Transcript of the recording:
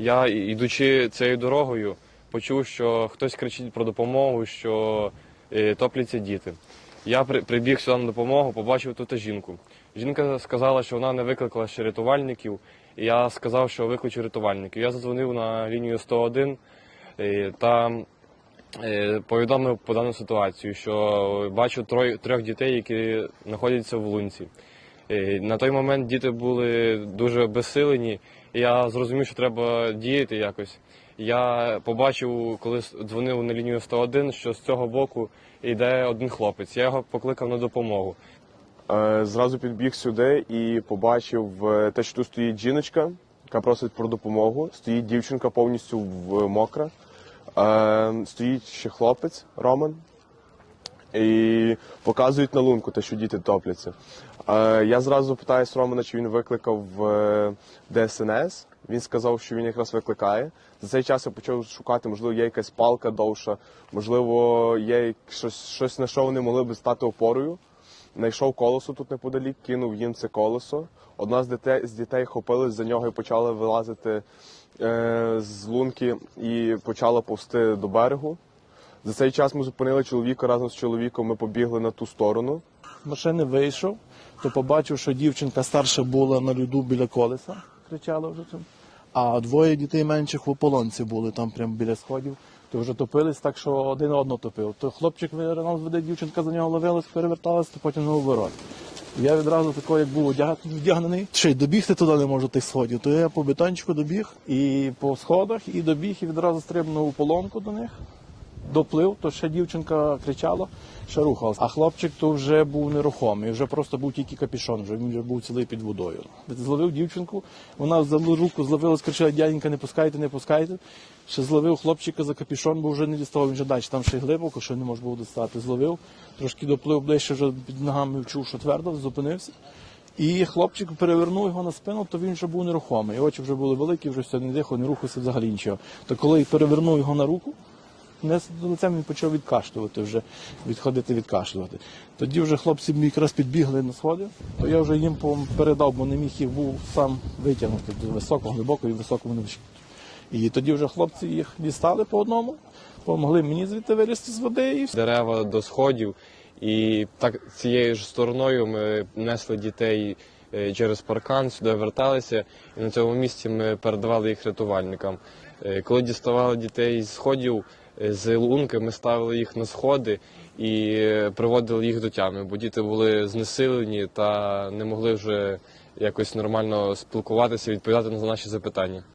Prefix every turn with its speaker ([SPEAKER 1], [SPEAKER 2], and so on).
[SPEAKER 1] Я, йдучи цією дорогою, почув, що хтось кричить про допомогу, що е, топляться діти. Я прибіг сюди на допомогу, побачив тут жінку. Жінка сказала, що вона не викликала ще рятувальників. І я сказав, що викличу рятувальників. Я задзвонив на лінію 101 е, та е, повідомив по дану ситуацію, що бачу трьох дітей, які знаходяться в лунці. На той момент діти були дуже безсилені, і я зрозумів, що треба діяти якось. Я побачив, коли дзвонив на лінію 101, що з цього боку йде один хлопець. Я його покликав на допомогу.
[SPEAKER 2] Е, Зразу підбіг сюди і побачив е, те, що тут стоїть жіночка, яка просить про допомогу. Стоїть дівчинка повністю в мокра. Е, Стоїть ще хлопець Роман. І показують на лунку те, що діти топляться. Е, Я зразу питаюсь Романа, чи він викликав е, ДСНС. Він сказав, що він якраз викликає. За цей час я почав шукати, можливо, є якась палка довша, можливо, є щось, щось на що вони могли би стати опорою. Знайшов колесо тут неподалік, кинув їм це колесо. Одна з дітей, з дітей хопилась за нього і почала вилазити е, з лунки і почала повсти до берегу. За цей час ми зупинили чоловіка разом з чоловіком. Ми побігли на ту сторону.
[SPEAKER 3] Машини вийшов, то побачив, що дівчинка старша була на льоду біля колеса, кричала вже там. А двоє дітей менших в ополонці були там прямо біля сходів. То вже топились так, що один одного топив. То хлопчик виринав з дівчинка за нього ловилась, переверталась, то потім на оборот. Я відразу такий, як був вдягнений, ще добігти туди не можу тих сходів. То я по бетончику добіг і по сходах, і добіг, і відразу стрибнув у полонку до них доплив, то ще дівчинка кричала, ще рухалася. А хлопчик то вже був нерухомий, вже просто був тільки капішон, вже він вже був цілий під водою. Зловив дівчинку, вона за руку зловила, скричала, дяденька, не пускайте, не пускайте. Ще зловив хлопчика за капішон, бо вже не діставав, він вже далі, там ще й глибоко, що не можна було достати. Зловив, трошки доплив ближче, вже під ногами вчув, що твердо, зупинився. І хлопчик перевернув його на спину, то він вже був нерухомий. Очі вже були великі, вже все не дихав, не рухався взагалі нічого. То коли перевернув його на руку, не з лицем він почав відкашлювати вже, відходити відкашлювати. Тоді вже хлопці якраз підбігли на сходи, то я вже їм передав, бо не міг їх був сам витягнути до високого, глибокого і високого не І тоді вже хлопці їх дістали по одному, помогли мені звідти вилізти з води і
[SPEAKER 1] дерева до сходів. І так цією ж стороною ми несли дітей е, через паркан, сюди верталися, і на цьому місці ми передавали їх рятувальникам. Е, Коли діставали дітей з сходів, з лунки, ми ставили їх на сходи і е, приводили їх до тями, бо діти були знесилені та не могли вже якось нормально спілкуватися, відповідати на наші запитання.